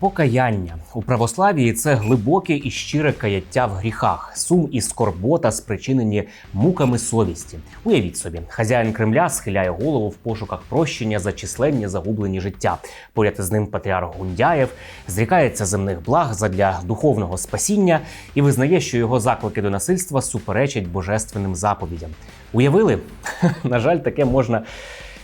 Покаяння у православії це глибоке і щире каяття в гріхах, сум і скорбота, спричинені муками совісті. Уявіть собі, хазяїн Кремля схиляє голову в пошуках прощення за численні загублені життя. Поряд із ним патріарх Гундяєв зрікається земних благ задля духовного спасіння і визнає, що його заклики до насильства суперечать божественним заповідям. Уявили? На жаль, таке можна.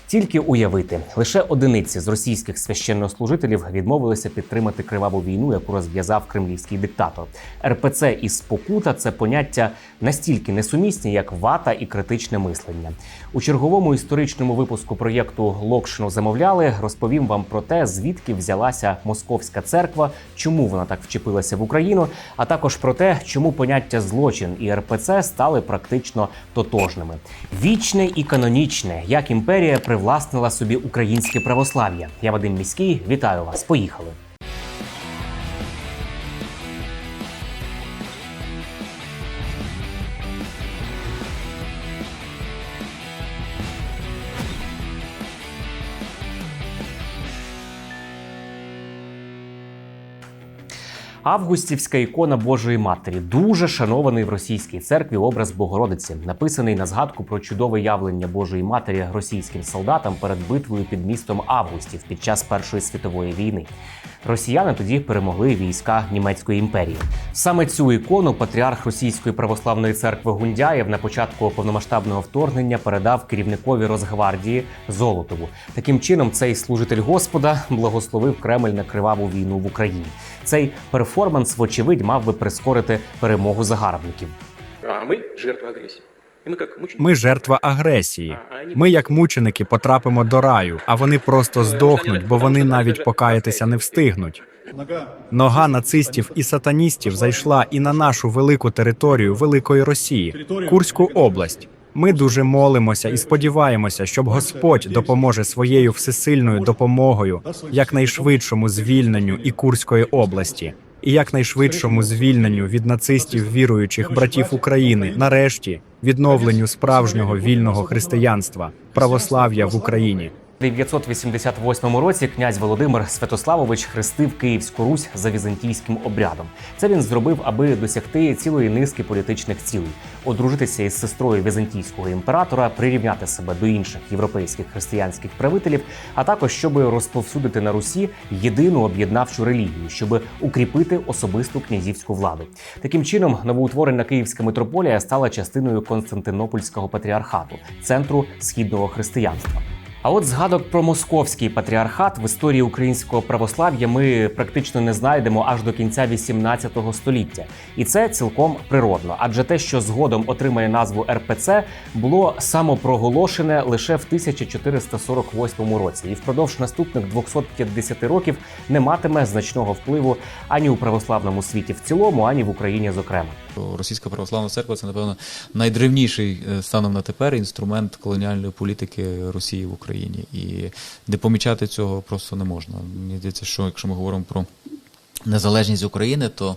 Тільки уявити, лише одиниці з російських священнослужителів відмовилися підтримати криваву війну, яку розв'язав кремлівський диктатор. РПЦ і спокута це поняття настільки несумісні, як вата і критичне мислення. У черговому історичному випуску проєкту Локшину замовляли. Розповім вам про те, звідки взялася московська церква, чому вона так вчепилася в Україну, а також про те, чому поняття злочин і РПЦ стали практично тотожними. Вічне і канонічне, як імперія привласнила собі українське православ'я. Я Вадим Міський, вітаю вас. Поїхали. Августівська ікона Божої Матері дуже шанований в російській церкві образ Богородиці, написаний на згадку про чудове явлення Божої Матері російським солдатам перед битвою під містом Августів під час Першої світової війни. Росіяни тоді перемогли війська німецької імперії. Саме цю ікону патріарх Російської православної церкви Гундяєв на початку повномасштабного вторгнення передав керівникові Росгвардії Золотову. Таким чином, цей служитель Господа благословив Кремль на криваву війну в Україні. Цей перформанс, вочевидь, мав би прискорити перемогу загарбників. А мы жертва агрессии. И мы как мученики. Ми жертва агресії. Ми, як мученики, потрапимо до раю, а вони просто здохнуть, бо вони навіть покаятися не встигнуть. Нога нацистів і сатаністів зайшла і на нашу велику територію Великої Росії, Курську область. Ми дуже молимося і сподіваємося, щоб Господь допоможе своєю всесильною допомогою якнайшвидшому звільненню і Курської області, і якнайшвидшому звільненню від нацистів віруючих братів України, нарешті відновленню справжнього вільного християнства, православ'я в Україні. У 988 році князь Володимир Святославович хрестив Київську Русь за візантійським обрядом. Це він зробив, аби досягти цілої низки політичних цілей: одружитися із сестрою візантійського імператора, прирівняти себе до інших європейських християнських правителів, а також щоб розповсюдити на Русі єдину об'єднавчу релігію, щоб укріпити особисту князівську владу. Таким чином, новоутворена київська митрополія стала частиною Константинопольського патріархату, центру східного християнства. А от згадок про московський патріархат в історії українського православ'я ми практично не знайдемо аж до кінця 18 століття, і це цілком природно, адже те, що згодом отримає назву РПЦ, було самопроголошене лише в 1448 році, і впродовж наступних 250 років не матиме значного впливу ані у православному світі в цілому, ані в Україні, зокрема. Російська православна церква це, напевно, найдревніший е, станом на тепер інструмент колоніальної політики Росії в Україні. І не помічати цього просто не можна. Мені здається, що якщо ми говоримо про незалежність України, то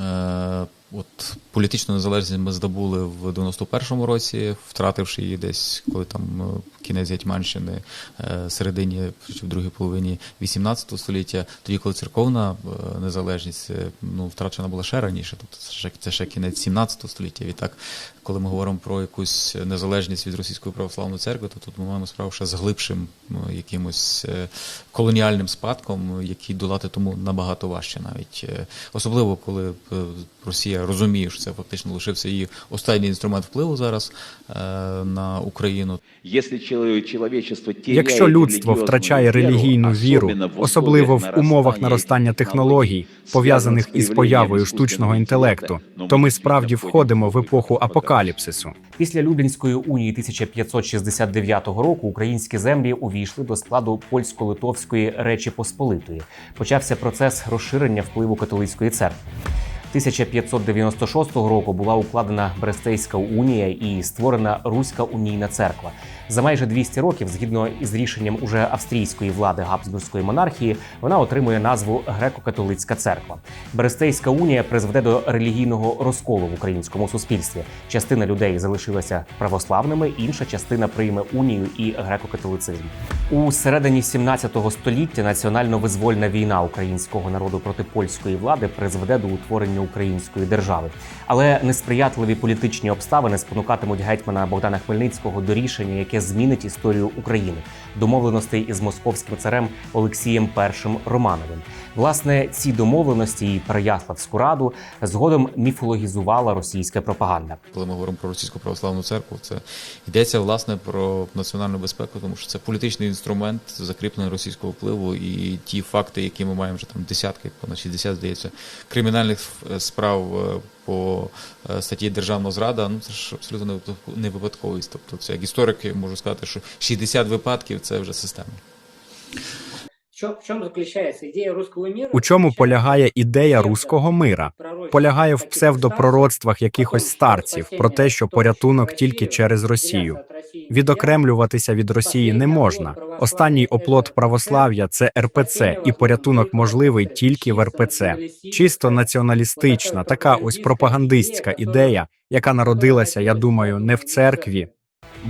е, от політичну незалежність ми здобули в 91-му році, втративши її десь, коли там е, кінець Гетьманщини е, середині в другій половині 18 століття, тоді, коли церковна е, незалежність ну, втрачена була ще раніше, тобто це ще, це ще кінець 17 століття. Відтак, коли ми говоримо про якусь незалежність від Російської православної церкви, то тут ми маємо справу ще з глибшим е, якимось колоніальним спадком, який долати тому набагато важче навіть. Особливо, коли Росія розуміє, що це фактично лишився її останній інструмент впливу зараз е, на Україну. Если челове- человечество теряет Якщо людство втрачає релігійну віру, особливо в умовах наростання технологій, пов'язаних із появою штучного інтелекту, то ми справді входимо в епоху апокаліпсису. Після Люблінської унії 1569 року українські землі увійшли до складу польсько-литовської Речі Посполитої. Почався процес розширення впливу католицької церкви. 1596 року була укладена Брестейська унія і створена Руська унійна церква. За майже 200 років, згідно із рішенням уже австрійської влади Габсбурзької монархії, вона отримує назву Греко-католицька церква. Берестейська унія призведе до релігійного розколу в українському суспільстві. Частина людей залишилася православними, інша частина прийме унію і греко-католицизм. У середині 17 століття національно-визвольна війна українського народу проти польської влади призведе до утворення української держави. Але несприятливі політичні обставини спонукатимуть гетьмана Богдана Хмельницького до рішення, яке змінить історію України, домовленостей із московським царем Олексієм І Романовим. Власне, ці домовленості і Переяславську раду згодом міфологізувала російська пропаганда. Коли ми говоримо про російську православну церкву, це йдеться власне про національну безпеку, тому що це політичний інструмент закріплений російського впливу, і ті факти, які ми маємо вже там десятки, понад 60, здається, кримінальних справ е, по е, статті державна зрада, ну це ж абсолютно не випадко- не випадковість. Тобто, це як історик я можу сказати, що 60 випадків це вже система. Чем, в чем заключается идея русского мира? У чому полягає ідея руського мира? Полягає в псевдопророцтвах якихось старців про те, що порятунок тільки через Росію. Відокремлюватися від Росії не можна. Останній оплот православ'я це РПЦ, і порятунок можливий тільки в РПЦ. Чисто націоналістична, така ось пропагандистська ідея, яка народилася, я думаю, не в церкві,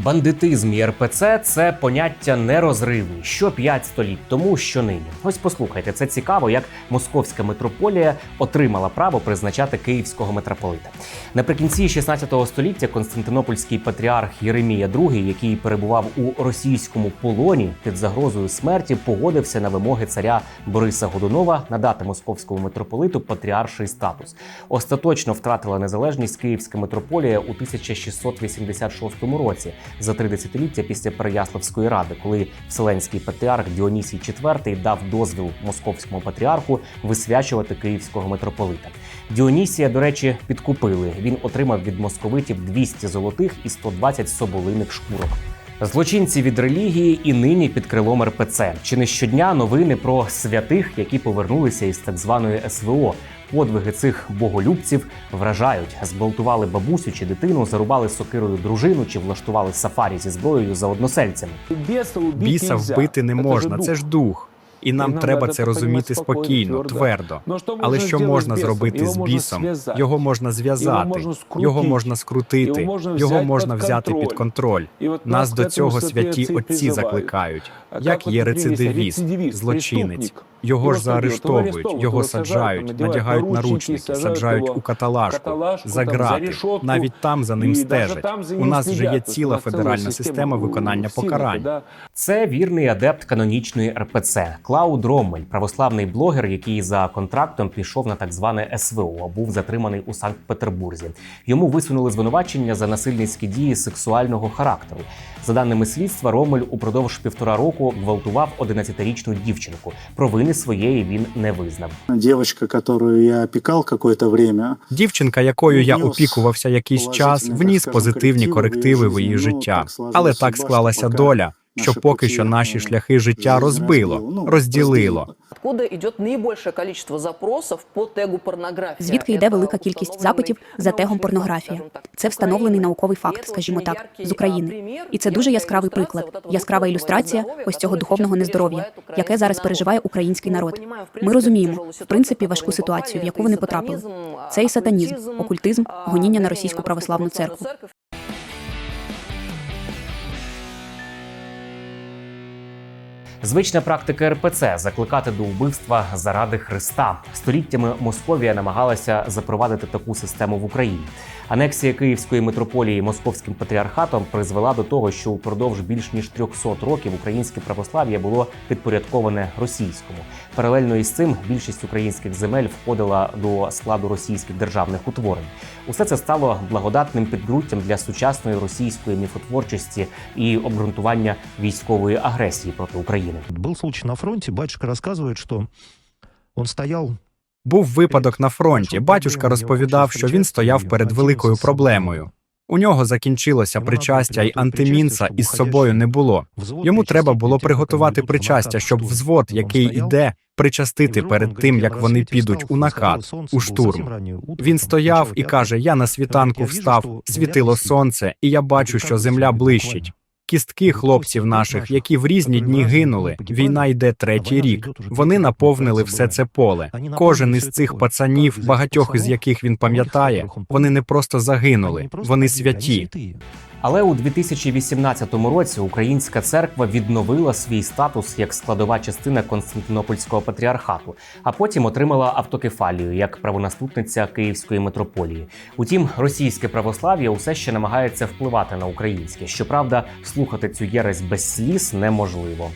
Бандитизм і РПЦ це поняття нерозривні, що п'ять століть тому, що нині. Ось послухайте, це цікаво, як московська митрополія отримала право призначати київського митрополита. Наприкінці 16 століття Константинопольський патріарх Єремія II, який перебував у російському полоні під загрозою смерті, погодився на вимоги царя Бориса Годунова надати московському митрополиту патріарший статус. Остаточно втратила незалежність Київська митрополія у 1686 році за три десятиліття після Переяславської ради, коли Вселенський патріарх Діонісій IV дав дозвіл московському патріарху висвячувати київського митрополита. Діонісія, до речі, підкупили. Він отримав від московитів 200 золотих і 120 соболиних шкурок. Злочинці від релігії і нині під крилом РПЦ. Чи не щодня новини про святих, які повернулися із так званої СВО. Подвиги цих боголюбців вражають. Зґвалтували бабусю чи дитину, зарубали сокирою дружину чи влаштували сафарі зі зброєю за односельцями. біса вбити не можна. Це ж дух. І нам треба це розуміти спокійно, твердо. Але що можна зробити з бісом? Його можна зв'язати, його можна скрутити, його можна взяти під контроль. Нас до цього святі отці закликають. Як є рецидивіст, злочинець, його ж заарештовують, його саджають, надягають наручники, саджають у каталажку, за грати. Навіть там за ним стежать. У нас вже є ціла федеральна система виконання покарань. Це вірний адепт канонічної РПЦ Клауд Роммель, православний блогер, який за контрактом пішов на так зване СВО, а був затриманий у Санкт-Петербурзі. Йому висунули звинувачення за насильницькі дії сексуального характеру. За даними слідства, Ромель упродовж півтора року гвалтував 11-річну дівчинку. Провини своєї він не визнав. Дівчинка, яку я опікав какое-то время, Дівчинка, якою я опікувався якийсь час, вніс позитивні корективи в її життя. Але так склалася доля, що поки що наші шляхи життя розбило, розділило. Откуда идет наибольшее количество запросов по тегу порнографія? Звідки йде велика кількість запитів за тегом порнографія? Це встановлений науковий факт, скажімо так, з України. І це дуже яскравий приклад, яскрава ілюстрація ось цього духовного нездоров'я, яке зараз переживає український народ. Ми розуміємо, в принципі, важку ситуацію, в яку вони потрапили. Це і сатанізм, окультизм, гоніння на російську православну церкву. Звична практика РПЦ закликати до вбивства заради Христа. Століттями Московія намагалася запровадити таку систему в Україні. Анексія Київської митрополії московським патріархатом призвела до того, що упродовж більш ніж 300 років українське православ'я було підпорядковане російському. Паралельно із цим більшість українських земель входила до складу російських державних утворень. Усе це стало благодатним підґрунтям для сучасної російської міфотворчості і обґрунтування військової агресії проти України. Был случай на фронте, батюшка рассказывает, что он стоял Був випадок на фронті. Батюшка розповідав, що він стояв перед великою проблемою. У нього закінчилося причастя, й антимінса із собою не було. Йому треба було приготувати причастя, щоб взвод, який іде, причастити перед тим, як вони підуть у накат, у штурм. Він стояв і каже: Я на світанку встав, світило сонце, і я бачу, що земля блищить. Кістки хлопців наших, які в різні дні гинули. Війна йде третій рік. Вони наповнили все це поле. Кожен із цих пацанів, багатьох із яких він пам'ятає, вони не просто загинули, вони святі. Але у 2018 році Українська церква відновила свій статус як складова частина Константинопольського патріархату, а потім отримала автокефалію як правонаступниця Київської митрополії. Утім, російське православ'я усе ще намагається впливати на українське. Щоправда, слухати цю єресь без сліз неможливо.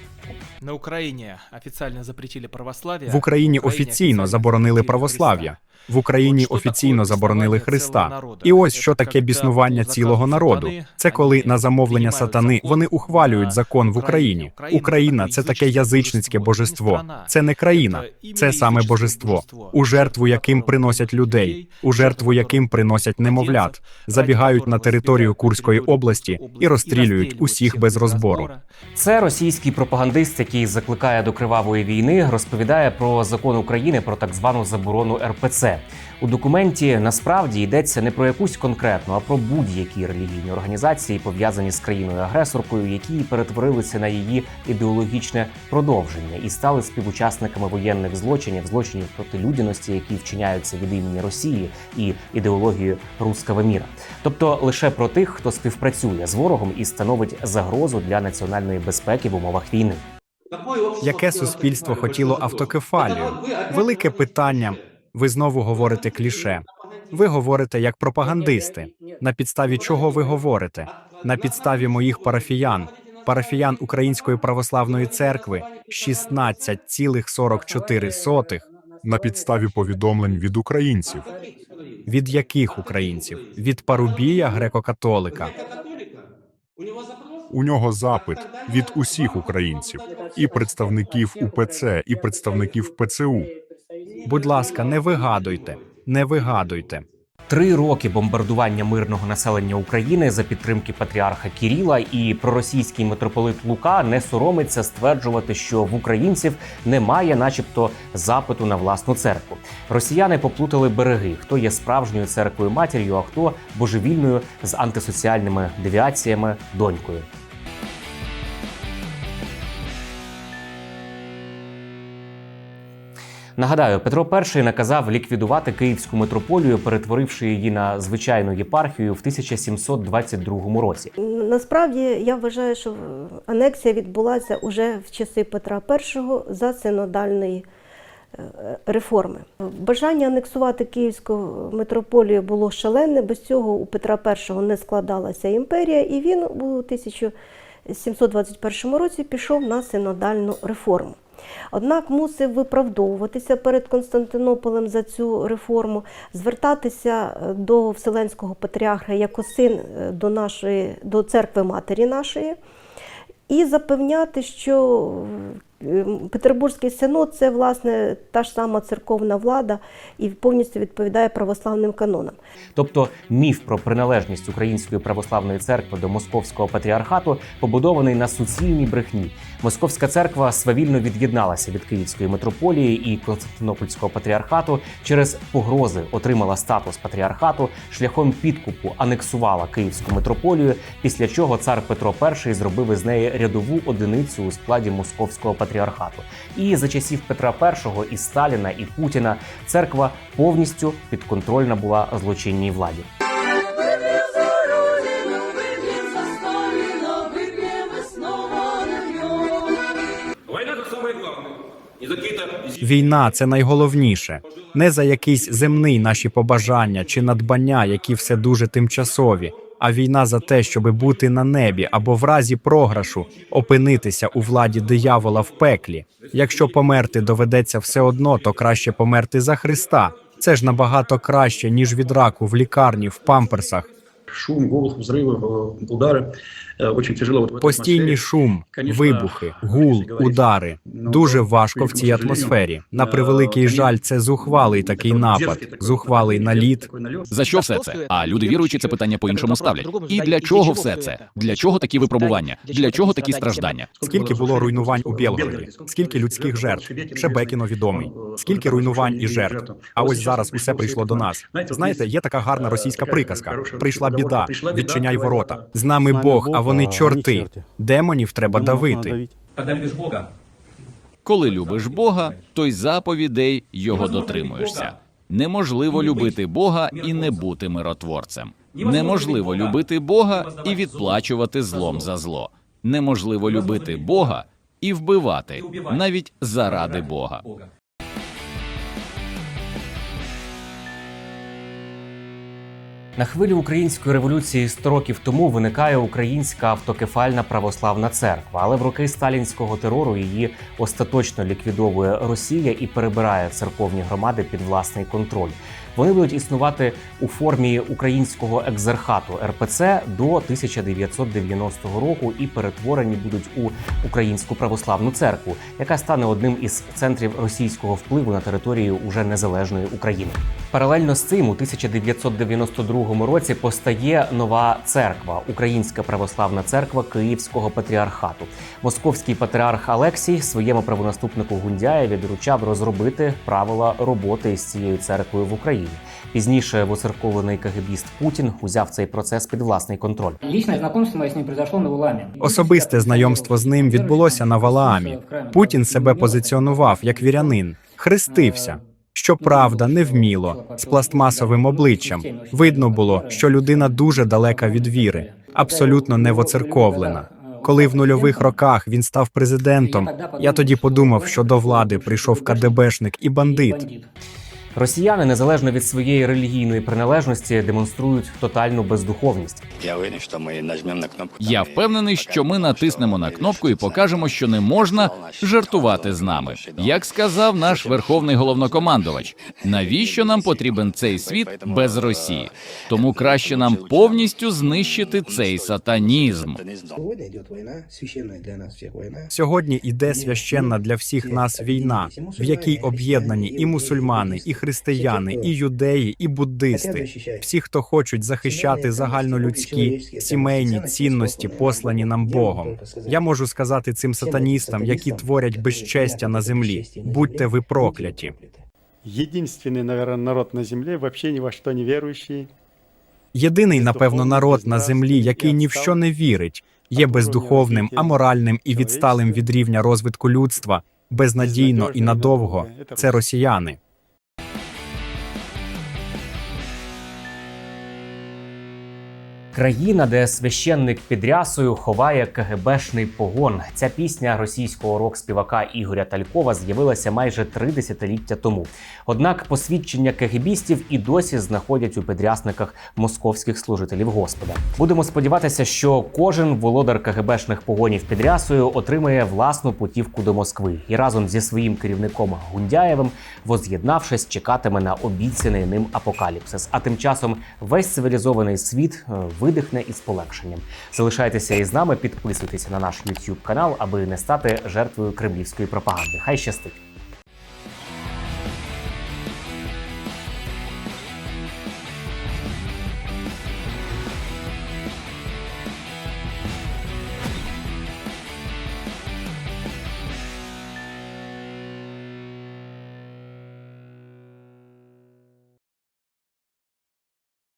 На Україні офіційно запретили православ'я. В Україні офіційно заборонили православ'я. В Україні офіційно заборонили Христа. І ось що таке біснування цілого народу. Це коли на замовлення сатани вони ухвалюють закон в Україні. Україна це таке язичницьке божество. Це не країна, це саме божество, у жертву яким приносять людей, у жертву яким приносять немовлят, забігають на територію Курської області і розстрілюють усіх без розбору. Це російський пропагандист, який закликає до кривавої війни, розповідає про закон України про так звану заборону РПЦ. У документі насправді йдеться не про якусь конкретну, а про будь-які релігійні організації, пов'язані з країною-агресоркою, які перетворилися на її ідеологічне продовження і стали співучасниками воєнних злочинів, злочинів проти людяності, які вчиняються від імені Росії і ідеологією руского міра. Тобто лише про тих, хто співпрацює з ворогом і становить загрозу для національної безпеки в умовах війни. Яке суспільство хотіло автокефалію? Велике питання. Ви знову говорите кліше. Ви говорите як пропагандисти. На підставі чого ви говорите? На підставі моїх парафіян, парафіян Української православної церкви 16,44. на підставі повідомлень від українців. Від яких українців? Від Парубія греко-католика. У нього запит від усіх українців, і представників УПЦ, і представників ПЦУ. Будь ласка, не вигадуйте, не вигадуйте. Три роки бомбардування мирного населення України за підтримки патріарха Кіріла і проросійський митрополит Лука не соромиться стверджувати, що в українців немає, начебто, запиту на власну церкву. Росіяни поплутали береги, хто є справжньою церквою матір'ю, а хто божевільною з антисоціальними девіаціями донькою. Нагадаю, Петро І наказав ліквідувати Київську митрополію, перетворивши її на звичайну єпархію в 1722 році. Насправді я вважаю, що анексія відбулася уже в часи Петра І за синодальної е, реформи. Бажання анексувати Київську митрополію було шалене. Без цього у Петра І не складалася імперія, і він у 1721 році пішов на синодальну реформу. Однак мусив виправдовуватися перед Константинополем за цю реформу, звертатися до Вселенського патріарха як син е, до нашої до церкви матері нашої, і запевняти, що е, Петербурзький синод це власне та ж сама церковна влада і повністю відповідає православним канонам. Тобто міф про приналежність Української православної церкви до московського патріархату побудований на суцільній брехні. Московська церква свавільно від'єдналася від Київської митрополії і Константинопольського патріархату через погрози отримала статус патріархату, шляхом підкупу анексувала Київську митрополію, після чого цар Петро І зробив із неї рядову одиницю у складі московського патріархату. І за часів Петра І, і Сталіна, і Путіна церква повністю підконтрольна була злочинній владі. Війна це найголовніше. Не за якийсь земний наші побажання чи надбання, які все дуже тимчасові, а війна за те, щоб бути на небі або в разі програшу опинитися у владі диявола в пеклі. Якщо померти доведеться все одно, то краще померти за Христа. Це ж набагато краще, ніж від раку в лікарні в памперсах. Шум, гул, взрывы, э, удары. Э, Очень тяжело Постійний шум, Конечно, вибухи, гул, удари. Дуже важко в цій атмосфері. На превеликий жаль, це зухвалий такий напад, зухвалий наліт. За що все це? А люди віруючі це питання по-іншому ставлять. І для чого все це? Для чого такі випробування? Для чого такі страждання? Скільки було руйнувань у Білгороді? Скільки людських жертв? Шебекіно відомий. Скільки руйнувань і жертв? А ось зараз усе прийшло до нас. Знаєте, є така гарна російська приказка: прийшла біда, відчиняй ворота. З нами Бог, а вони чорти. Демонів треба давити. Коли любиш Бога, то й заповідей його дотримуєшся. Неможливо любити Бога і не бути миротворцем. Неможливо любити Бога і відплачувати злом за зло. Неможливо любити Бога і вбивати навіть заради Бога. На хвилі української революції 100 років тому виникає українська автокефальна православна церква, але в роки сталінського терору її остаточно ліквідовує Росія і перебирає церковні громади під власний контроль. Вони будуть існувати у формі українського екзархату РПЦ до 1990 року і перетворені будуть у українську православну церкву, яка стане одним із центрів російського впливу на територію уже незалежної України. Паралельно з цим у 1992 році постає нова церква Українська православна церква Київського патріархату. Московський патріарх Алексій своєму правонаступнику Гундяєві доручав розробити правила роботи з цією церквою в Україні. Пізніше воцерковлений КГБіст Путін узяв цей процес під власний контроль. Личное знакомство мое с ним произошло на Валаме. Особисте знайомство з ним відбулося на Валаамі. Путін себе позиціонував як вірянин, хрестився. Щоправда, невміло, з пластмасовим обличчям. Видно було, що людина дуже далека від віри, абсолютно не воцерковлена. Коли в нульових роках він став президентом, я тоді подумав, що до влади прийшов КДБшник і бандит. Росіяни, незалежно від своєї релігійної приналежності, демонструють тотальну бездуховність. Я вирішами нажмем на кнопку. Я впевнений, що ми натиснемо на кнопку і покажемо, що не можна жартувати з нами. Як сказав наш верховний головнокомандувач, навіщо нам потрібен цей світ без Росії? Тому краще нам повністю знищити цей сатанізм. Сьогодні іде священна для всіх нас війна, в якій об'єднані і мусульмани, і християни, і юдеї, і буддисти. Всі, хто хочуть захищати загальнолюдські сімейні цінності, послані нам Богом. Я можу сказати цим сатаністам, які творять безчестя на землі. Будьте ви прокляті. Единственный, наверное, народ на земле, вообще ни во что не верующий. Єдиний, напевно, народ на землі, який ні в що не вірить, є бездуховним, аморальним і відсталим від рівня розвитку людства, безнадійно і надовго. Це росіяни. Країна, де священник під рясою ховає КГБшний погон. Ця пісня російського рок-співака Ігоря Талькова з'явилася майже три десятиліття тому. Однак посвідчення КГБістів і досі знаходять у підрясниках московських служителів Господа. Будемо сподіватися, що кожен володар КГБшних погонів під рясою отримає власну путівку до Москви і разом зі своїм керівником Гундяєвим, воз'єднавшись, чекатиме на обіцяний ним апокаліпсис. А тим часом весь цивілізований світ е, видихне із полегшенням. Залишайтеся із нами, підписуйтесь на наш YouTube канал, аби не стати жертвою кремлівської пропаганди. Хай щастить!